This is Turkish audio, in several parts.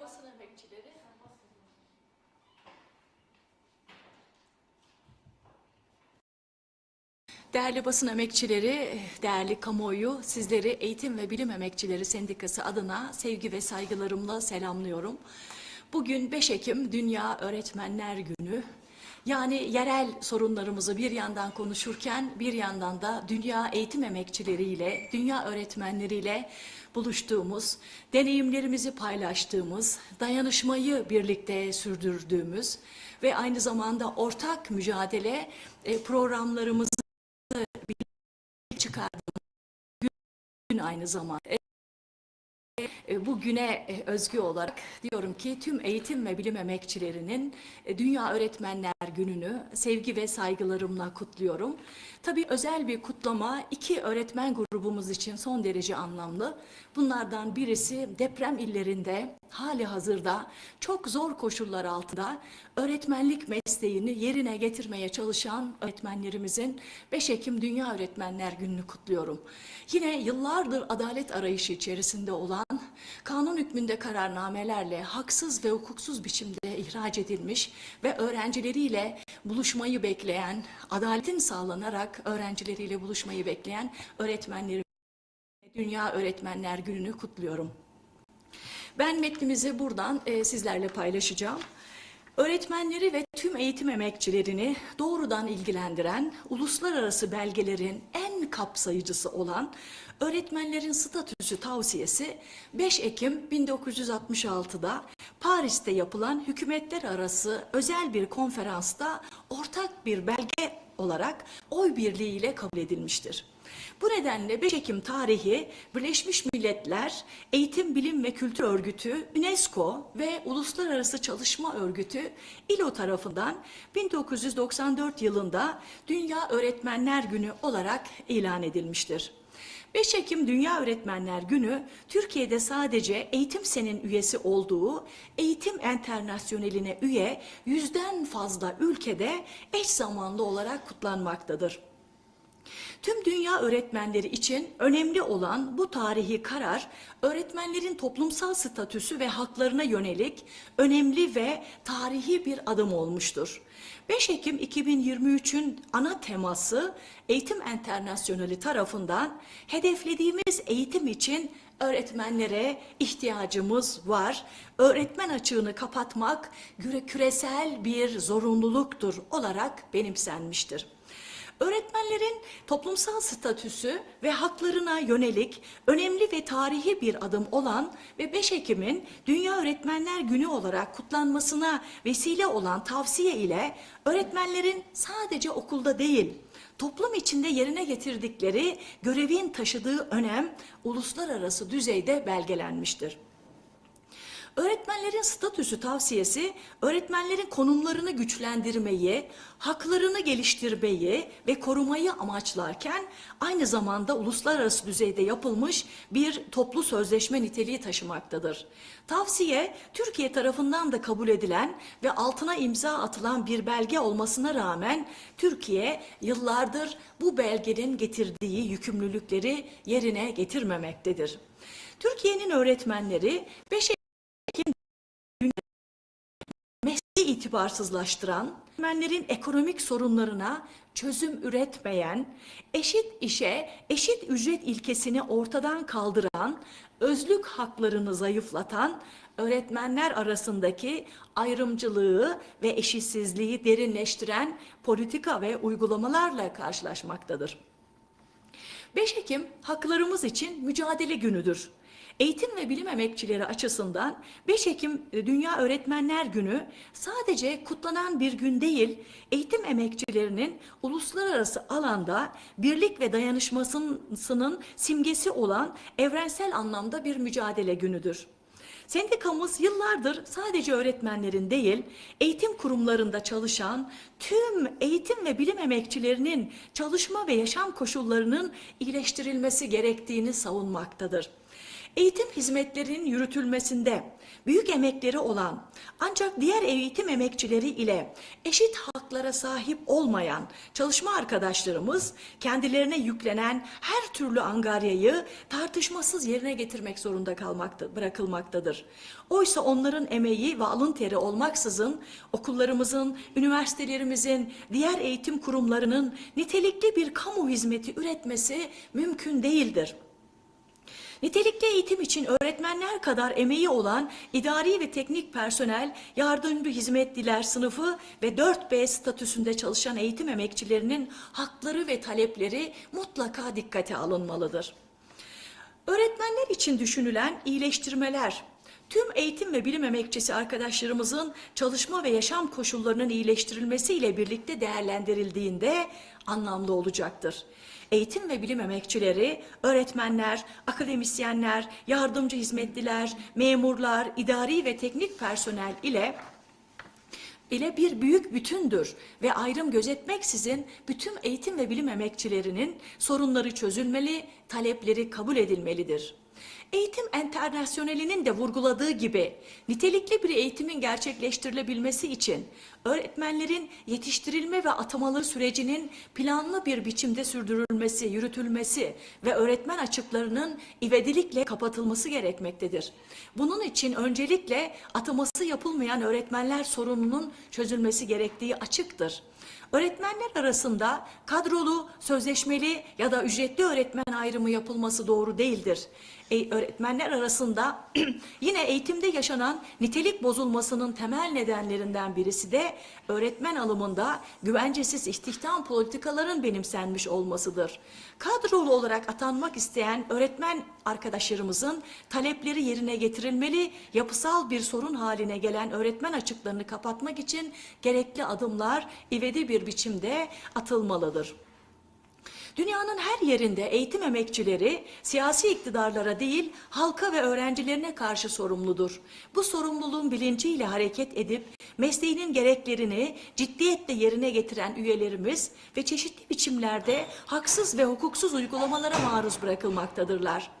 emekçileri Değerli basın emekçileri, değerli kamuoyu, sizleri Eğitim ve Bilim Emekçileri Sendikası adına sevgi ve saygılarımla selamlıyorum. Bugün 5 Ekim Dünya Öğretmenler Günü. Yani yerel sorunlarımızı bir yandan konuşurken bir yandan da dünya eğitim emekçileriyle, dünya öğretmenleriyle buluştuğumuz, deneyimlerimizi paylaştığımız, dayanışmayı birlikte sürdürdüğümüz ve aynı zamanda ortak mücadele e, programlarımızı çıkardığımız gün aynı zamanda. E, Bu güne e, özgü olarak diyorum ki tüm eğitim ve bilim emekçilerinin e, Dünya Öğretmenler Günü'nü sevgi ve saygılarımla kutluyorum. Tabii özel bir kutlama iki öğretmen grubumuz için son derece anlamlı. Bunlardan birisi deprem illerinde hali hazırda çok zor koşullar altında öğretmenlik mesleğini yerine getirmeye çalışan öğretmenlerimizin 5 Ekim Dünya Öğretmenler Günü'nü kutluyorum. Yine yıllardır adalet arayışı içerisinde olan kanun hükmünde kararnamelerle haksız ve hukuksuz biçimde ihraç edilmiş ve öğrencileriyle buluşmayı bekleyen, adaletin sağlanarak öğrencileriyle buluşmayı bekleyen öğretmenleri Dünya Öğretmenler Günü'nü kutluyorum. Ben metnimizi buradan e, sizlerle paylaşacağım. Öğretmenleri ve tüm eğitim emekçilerini doğrudan ilgilendiren uluslararası belgelerin en kapsayıcısı olan Öğretmenlerin Statüsü Tavsiyesi 5 Ekim 1966'da Paris'te yapılan hükümetler arası özel bir konferansta ortak bir belge olarak oy birliğiyle kabul edilmiştir. Bu nedenle 5 Ekim tarihi Birleşmiş Milletler Eğitim, Bilim ve Kültür Örgütü, UNESCO ve Uluslararası Çalışma Örgütü ILO tarafından 1994 yılında Dünya Öğretmenler Günü olarak ilan edilmiştir. 5 Ekim Dünya Öğretmenler Günü Türkiye'de sadece Eğitim Sen'in üyesi olduğu Eğitim Enternasyoneli'ne üye yüzden fazla ülkede eş zamanlı olarak kutlanmaktadır. Tüm dünya öğretmenleri için önemli olan bu tarihi karar, öğretmenlerin toplumsal statüsü ve haklarına yönelik önemli ve tarihi bir adım olmuştur. 5 Ekim 2023'ün ana teması Eğitim Enternasyoneli tarafından hedeflediğimiz eğitim için öğretmenlere ihtiyacımız var. Öğretmen açığını kapatmak küre- küresel bir zorunluluktur olarak benimsenmiştir. Öğretmenlerin toplumsal statüsü ve haklarına yönelik önemli ve tarihi bir adım olan ve 5 Ekim'in Dünya Öğretmenler Günü olarak kutlanmasına vesile olan tavsiye ile öğretmenlerin sadece okulda değil, toplum içinde yerine getirdikleri görevin taşıdığı önem uluslararası düzeyde belgelenmiştir. Öğretmenlerin statüsü tavsiyesi, öğretmenlerin konumlarını güçlendirmeyi, haklarını geliştirmeyi ve korumayı amaçlarken aynı zamanda uluslararası düzeyde yapılmış bir toplu sözleşme niteliği taşımaktadır. Tavsiye, Türkiye tarafından da kabul edilen ve altına imza atılan bir belge olmasına rağmen Türkiye yıllardır bu belgenin getirdiği yükümlülükleri yerine getirmemektedir. Türkiye'nin öğretmenleri 5 itibarsızlaştıran, öğretmenlerin ekonomik sorunlarına çözüm üretmeyen, eşit işe eşit ücret ilkesini ortadan kaldıran, özlük haklarını zayıflatan, öğretmenler arasındaki ayrımcılığı ve eşitsizliği derinleştiren politika ve uygulamalarla karşılaşmaktadır. 5 Ekim haklarımız için mücadele günüdür. Eğitim ve bilim emekçileri açısından 5 Ekim e, Dünya Öğretmenler Günü sadece kutlanan bir gün değil, eğitim emekçilerinin uluslararası alanda birlik ve dayanışmasının simgesi olan evrensel anlamda bir mücadele günüdür. Sendikamız yıllardır sadece öğretmenlerin değil, eğitim kurumlarında çalışan tüm eğitim ve bilim emekçilerinin çalışma ve yaşam koşullarının iyileştirilmesi gerektiğini savunmaktadır. Eğitim hizmetlerinin yürütülmesinde büyük emekleri olan ancak diğer eğitim emekçileri ile eşit haklara sahip olmayan çalışma arkadaşlarımız kendilerine yüklenen her türlü angaryayı tartışmasız yerine getirmek zorunda kalmakta, bırakılmaktadır. Oysa onların emeği ve alın teri olmaksızın okullarımızın, üniversitelerimizin, diğer eğitim kurumlarının nitelikli bir kamu hizmeti üretmesi mümkün değildir. Nitelikli eğitim için öğretmenler kadar emeği olan idari ve teknik personel, yardımcı hizmetliler sınıfı ve 4B statüsünde çalışan eğitim emekçilerinin hakları ve talepleri mutlaka dikkate alınmalıdır. Öğretmenler için düşünülen iyileştirmeler, tüm eğitim ve bilim emekçisi arkadaşlarımızın çalışma ve yaşam koşullarının iyileştirilmesiyle birlikte değerlendirildiğinde anlamlı olacaktır. Eğitim ve bilim emekçileri, öğretmenler, akademisyenler, yardımcı hizmetliler, memurlar, idari ve teknik personel ile ile bir büyük bütündür ve ayrım gözetmeksizin bütün eğitim ve bilim emekçilerinin sorunları çözülmeli, talepleri kabul edilmelidir. Eğitim enternasyonelinin de vurguladığı gibi nitelikli bir eğitimin gerçekleştirilebilmesi için öğretmenlerin yetiştirilme ve atamaları sürecinin planlı bir biçimde sürdürülmesi, yürütülmesi ve öğretmen açıklarının ivedilikle kapatılması gerekmektedir. Bunun için öncelikle ataması yapılmayan öğretmenler sorununun çözülmesi gerektiği açıktır. Öğretmenler arasında kadrolu, sözleşmeli ya da ücretli öğretmen ayrımı yapılması doğru değildir. E, öğretmenler arasında yine eğitimde yaşanan nitelik bozulmasının temel nedenlerinden birisi de öğretmen alımında güvencesiz istihdam politikaların benimsenmiş olmasıdır. Kadrolu olarak atanmak isteyen öğretmen arkadaşlarımızın talepleri yerine getirilmeli, yapısal bir sorun haline gelen öğretmen açıklarını kapatmak için gerekli adımlar ivedi bir biçimde atılmalıdır. Dünyanın her yerinde eğitim emekçileri siyasi iktidarlara değil halka ve öğrencilerine karşı sorumludur. Bu sorumluluğun bilinciyle hareket edip mesleğinin gereklerini ciddiyetle yerine getiren üyelerimiz ve çeşitli biçimlerde haksız ve hukuksuz uygulamalara maruz bırakılmaktadırlar.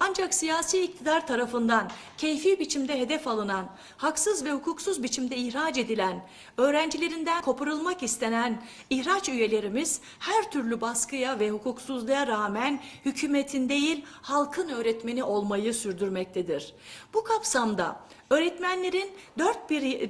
Ancak siyasi iktidar tarafından keyfi biçimde hedef alınan, haksız ve hukuksuz biçimde ihraç edilen, öğrencilerinden koparılmak istenen ihraç üyelerimiz her türlü baskıya ve hukuksuzluğa rağmen hükümetin değil halkın öğretmeni olmayı sürdürmektedir. Bu kapsamda öğretmenlerin dört bir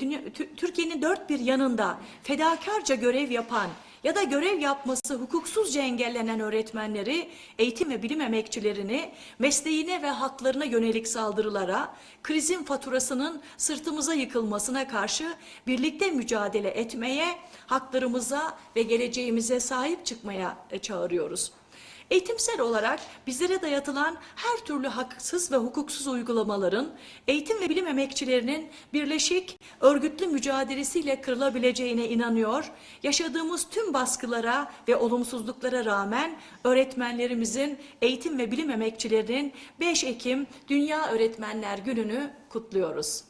Türkiye'nin dört bir yanında fedakarca görev yapan ya da görev yapması hukuksuzca engellenen öğretmenleri, eğitim ve bilim emekçilerini mesleğine ve haklarına yönelik saldırılara, krizin faturasının sırtımıza yıkılmasına karşı birlikte mücadele etmeye, haklarımıza ve geleceğimize sahip çıkmaya e, çağırıyoruz. Eğitimsel olarak bizlere dayatılan her türlü haksız ve hukuksuz uygulamaların eğitim ve bilim emekçilerinin birleşik, örgütlü mücadelesiyle kırılabileceğine inanıyor. Yaşadığımız tüm baskılara ve olumsuzluklara rağmen öğretmenlerimizin, eğitim ve bilim emekçilerinin 5 Ekim Dünya Öğretmenler Günü'nü kutluyoruz.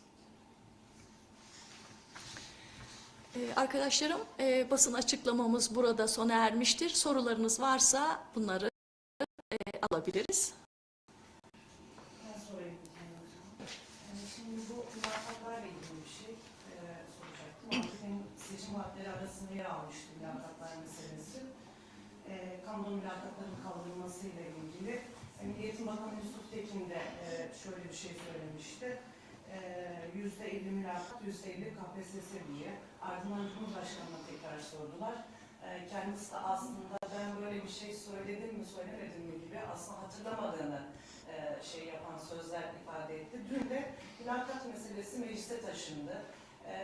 Ee, Arkadaşlarım e, basın açıklamamız burada sona ermiştir. Sorularınız varsa bunları alabiliriz. Yani şimdi bir şey e, seçim vaatleri arasında yer almıştı mülakatlar meselesi. E, mülakatların kaldırılmasıyla ilgili. E, Milli Eğitim Bakanı Yusuf Tekin de e, şöyle bir şey söylemişti. E, Yüzde elli mülakat, yüzde elli KPSS diye. Ardından Cumhurbaşkanı'na tekrar sordular. Kendisi de aslında bir şey söyledim mi söylemedim mi gibi aslında hatırlamadığını e, şey yapan sözler ifade etti. Dün de mülakat meselesi meclise taşındı. E,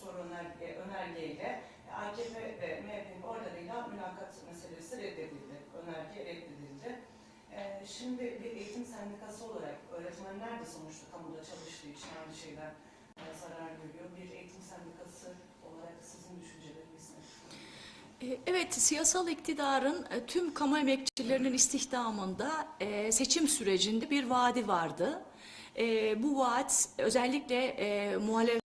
soru önerge, önergeyle AKP ve MHP'nin oylarıyla mülakat meselesi reddedildi. Önerge reddedildi. E, şimdi bir eğitim sendikası olarak öğretmenler de sonuçta kamuda çalıştığı için aynı şeyden e, zarar görüyor. Bir eğitim sendikası olarak sizin düşünceleriniz ne? E, Evet, siyasal iktidarın e, tüm kamu emekçilerinin istihdamında e, seçim sürecinde bir vaadi vardı. E, Bu vaat özellikle e, muhalef, muhalif siyasal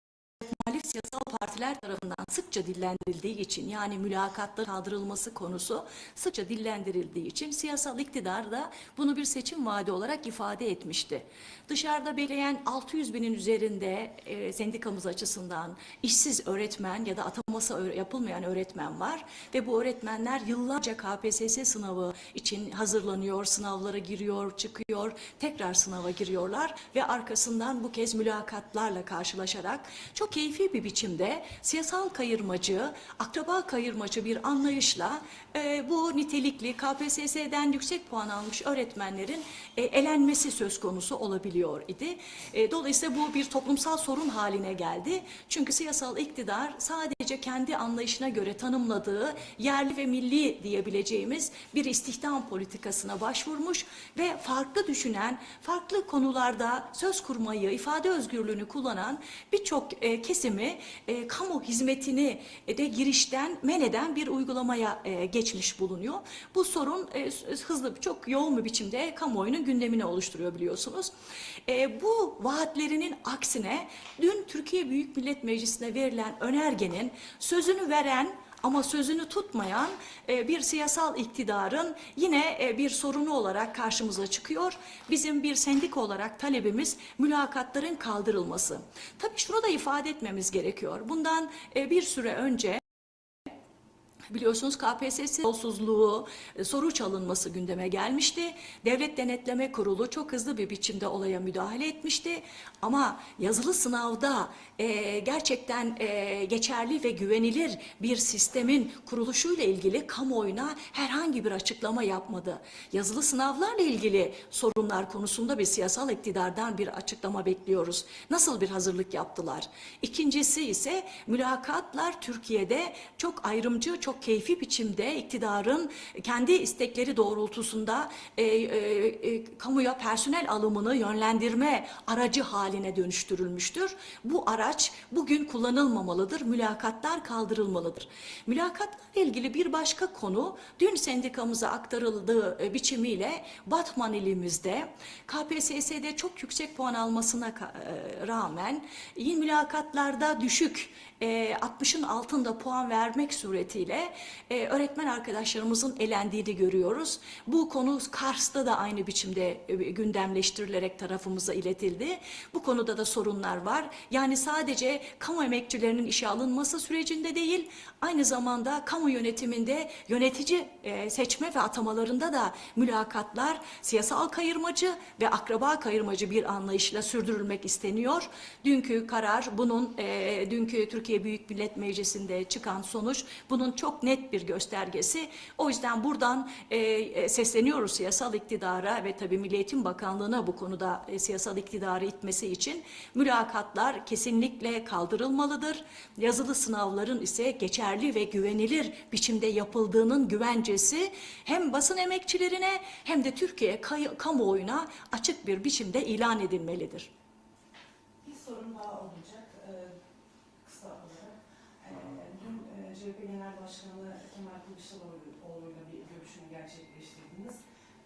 partiler tarafından sıkça dillendirildiği için yani mülakatların kaldırılması konusu sıkça dillendirildiği için siyasal iktidar da bunu bir seçim vaadi olarak ifade etmişti. Dışarıda belirleyen 600 binin üzerinde e, sendikamız açısından işsiz öğretmen ya da ataması yapılmayan öğretmen var ve bu öğretmenler yıllarca KPSS sınavı için hazırlanıyor, sınavlara giriyor, çıkıyor, tekrar sınava giriyorlar ve arkasından bu kez mülakatlarla karşılaşarak çok keyfi bir biçimde siyasal kayırmacı, akraba kayırmacı bir anlayışla e, bu nitelikli KPSS'den yüksek puan almış öğretmenlerin e, elenmesi söz konusu olabiliyor idi. E, dolayısıyla bu bir toplumsal sorun haline geldi. Çünkü siyasal iktidar sadece kendi anlayışına göre tanımladığı yerli ve milli diyebileceğimiz bir istihdam politikasına başvurmuş ve farklı düşünen, farklı konularda söz kurmayı, ifade özgürlüğünü kullanan birçok e, kesimi e, kamu hizmetini e, de girişten men eden bir uygulamaya e, geçmiş bulunuyor. Bu sorun e, hızlı, çok yoğun bir biçimde kamuoyunun gündemini oluşturuyor biliyorsunuz. E, bu vaatlerinin aksine dün Türkiye Büyük Millet Meclisi'ne verilen önergenin sözünü veren ama sözünü tutmayan e, bir siyasal iktidarın yine e, bir sorunu olarak karşımıza çıkıyor. Bizim bir sendika olarak talebimiz mülakatların kaldırılması. Tabii şunu da ifade etmemiz gerekiyor. Bundan e, bir süre önce Biliyorsunuz KPSS yolsuzluğu, e, soru çalınması gündeme gelmişti. Devlet Denetleme Kurulu çok hızlı bir biçimde olaya müdahale etmişti. Ama yazılı sınavda e, gerçekten e, geçerli ve güvenilir bir sistemin kuruluşuyla ilgili kamuoyuna herhangi bir açıklama yapmadı. Yazılı sınavlarla ilgili sorunlar konusunda bir siyasal iktidardan bir açıklama bekliyoruz. Nasıl bir hazırlık yaptılar? İkincisi ise mülakatlar Türkiye'de çok ayrımcı, çok keyfi biçimde iktidarın kendi istekleri doğrultusunda e, e, e, kamuya personel alımını yönlendirme aracı haline dönüştürülmüştür. Bu araç bugün kullanılmamalıdır. Mülakatlar kaldırılmalıdır. Mülakatlarla ilgili bir başka konu dün sendikamıza aktarıldığı e, biçimiyle Batman ilimizde KPSS'de çok yüksek puan almasına e, rağmen yine mülakatlarda düşük e, 60'ın altında puan vermek suretiyle e, öğretmen arkadaşlarımızın elendiğini görüyoruz. Bu konu Kars'ta da aynı biçimde e, gündemleştirilerek tarafımıza iletildi. Bu konuda da sorunlar var. Yani sadece kamu emekçilerinin işe alınması sürecinde değil, aynı zamanda kamu yönetiminde yönetici e, seçme ve atamalarında da mülakatlar siyasal kayırmacı ve akraba kayırmacı bir anlayışla sürdürülmek isteniyor. Dünkü karar bunun e, dünkü Türkiye Büyük Millet Meclisi'nde çıkan sonuç bunun çok net bir göstergesi. O yüzden buradan e, e, sesleniyoruz siyasal iktidara ve tabii Milli Eğitim Bakanlığı'na bu konuda e, siyasal iktidarı itmesi için mülakatlar kesinlikle kaldırılmalıdır. Yazılı sınavların ise geçerli ve güvenilir biçimde yapıldığının güvencesi hem basın emekçilerine hem de Türkiye kamuoyuna açık bir biçimde ilan edilmelidir. Bir sorun daha olacak e, kısa olarak. E, Dün e, CHP Genel Başkanı Kemal Kılıçdaroğlu'yla bir görüşme gerçekleştirdiniz.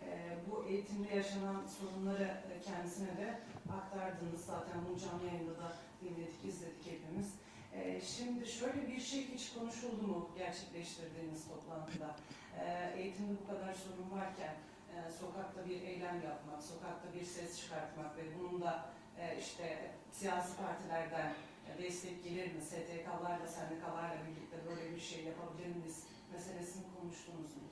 E, Bu eğitimde yaşanan sorunları e, kendisine de aktardınız. Zaten bu canlı yayında da dinledik, izledik hepimiz. E, Şimdi şöyle bir şey hiç konuşuldu mu gerçekleştirdiğiniz toplantıda? E, Eğitimde bu kadar sorun varken e, sokakta bir eylem yapmak, sokakta bir ses çıkartmak ve bunun da e, işte siyasi partilerden destek gelir mi? STK'larla, sendikalarla birlikte böyle bir şey yapabilir miyiz? Meselesini konuştunuz mu?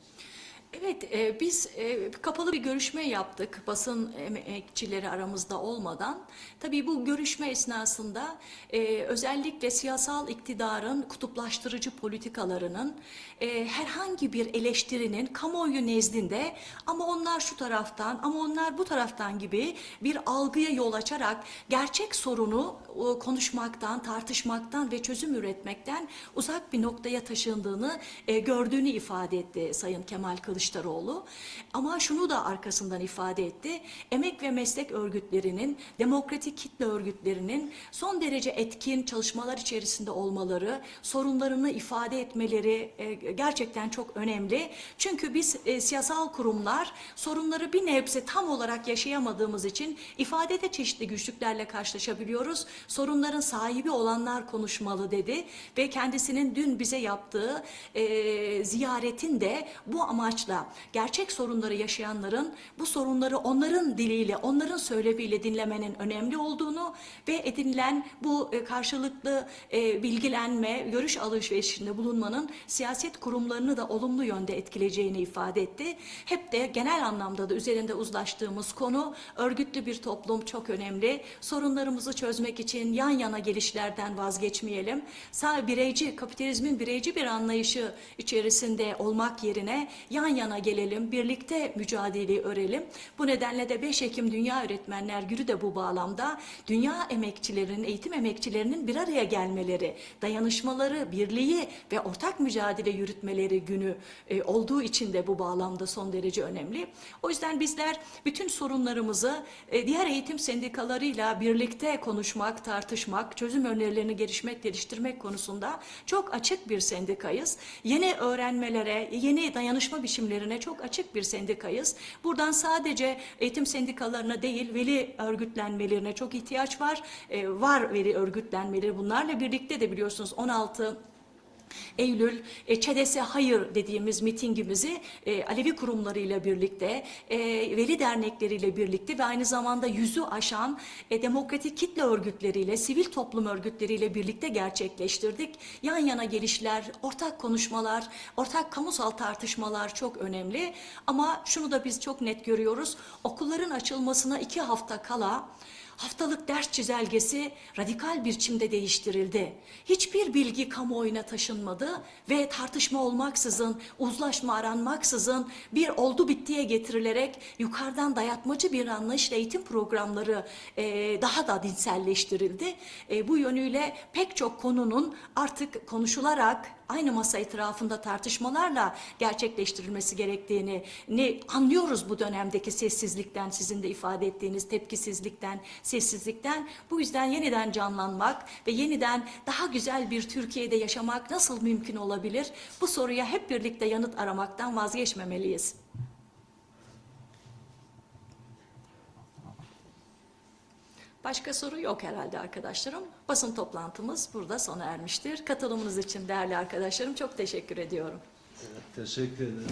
Evet, e, biz e, kapalı bir görüşme yaptık basın emekçileri aramızda olmadan. Tabii bu görüşme esnasında e, özellikle siyasal iktidarın kutuplaştırıcı politikalarının e, herhangi bir eleştirinin kamuoyu nezdinde ama onlar şu taraftan ama onlar bu taraftan gibi bir algıya yol açarak gerçek sorunu e, konuşmaktan, tartışmaktan ve çözüm üretmekten uzak bir noktaya taşındığını e, gördüğünü ifade etti Sayın Kemal Kılıçdaroğlu. Kılıçdaroğlu. Ama şunu da arkasından ifade etti. Emek ve meslek örgütlerinin, demokratik kitle örgütlerinin son derece etkin çalışmalar içerisinde olmaları, sorunlarını ifade etmeleri e, gerçekten çok önemli. Çünkü biz e, siyasal kurumlar sorunları bir nebze tam olarak yaşayamadığımız için ifadede çeşitli güçlüklerle karşılaşabiliyoruz. Sorunların sahibi olanlar konuşmalı dedi ve kendisinin dün bize yaptığı e, ziyaretin de bu amaçla gerçek sorunları yaşayanların bu sorunları onların diliyle, onların söyleviyle dinlemenin önemli olduğunu ve edinilen bu e, karşılıklı e, bilgilenme, görüş alışverişinde bulunmanın siyaset kurumlarını da olumlu yönde etkileyeceğini ifade etti. Hep de genel anlamda da üzerinde uzlaştığımız konu örgütlü bir toplum çok önemli. Sorunlarımızı çözmek için yan yana gelişlerden vazgeçmeyelim. Sağ bireyci, kapitalizmin bireyci bir anlayışı içerisinde olmak yerine yan yana gelelim, birlikte mücadeleyi örelim. Bu nedenle de 5 Ekim Dünya Öğretmenler Günü de bu bağlamda dünya emekçilerinin, eğitim emekçilerinin bir araya gelmeleri, dayanışmaları, birliği ve ortak mücadele yürütmeleri günü e, olduğu için de bu bağlamda son derece önemli. O yüzden bizler bütün sorunlarımızı e, diğer eğitim sendikalarıyla birlikte konuşmak, tartışmak, çözüm önerilerini gelişmek, geliştirmek konusunda çok açık bir sendikayız. Yeni öğrenmelere, yeni dayanışma biçimlerine çok açık bir sendikayız. Buradan sadece eğitim sendikalarına değil, veli örgütlenmelerine çok ihtiyaç var. E, var veli örgütlenmeleri. Bunlarla birlikte de biliyorsunuz 16 Eylül e, ÇEDES'e hayır dediğimiz mitingimizi e, Alevi kurumlarıyla birlikte, e, veli dernekleriyle birlikte ve aynı zamanda yüzü aşan e, demokratik kitle örgütleriyle, sivil toplum örgütleriyle birlikte gerçekleştirdik. Yan yana gelişler, ortak konuşmalar, ortak kamusal tartışmalar çok önemli. Ama şunu da biz çok net görüyoruz. Okulların açılmasına iki hafta kala Haftalık ders çizelgesi radikal biçimde değiştirildi. Hiçbir bilgi kamuoyuna taşınmadı ve tartışma olmaksızın, uzlaşma aranmaksızın bir oldu bittiye getirilerek yukarıdan dayatmacı bir anlayışla eğitim programları e, daha da dinselleştirildi. E, bu yönüyle pek çok konunun artık konuşularak aynı masa etrafında tartışmalarla gerçekleştirilmesi gerektiğini ne anlıyoruz bu dönemdeki sessizlikten, sizin de ifade ettiğiniz tepkisizlikten, sessizlikten. Bu yüzden yeniden canlanmak ve yeniden daha güzel bir Türkiye'de yaşamak nasıl mümkün olabilir? Bu soruya hep birlikte yanıt aramaktan vazgeçmemeliyiz. Başka soru yok herhalde arkadaşlarım. Basın toplantımız burada sona ermiştir. Katılımınız için değerli arkadaşlarım çok teşekkür ediyorum. Teşekkür ederim.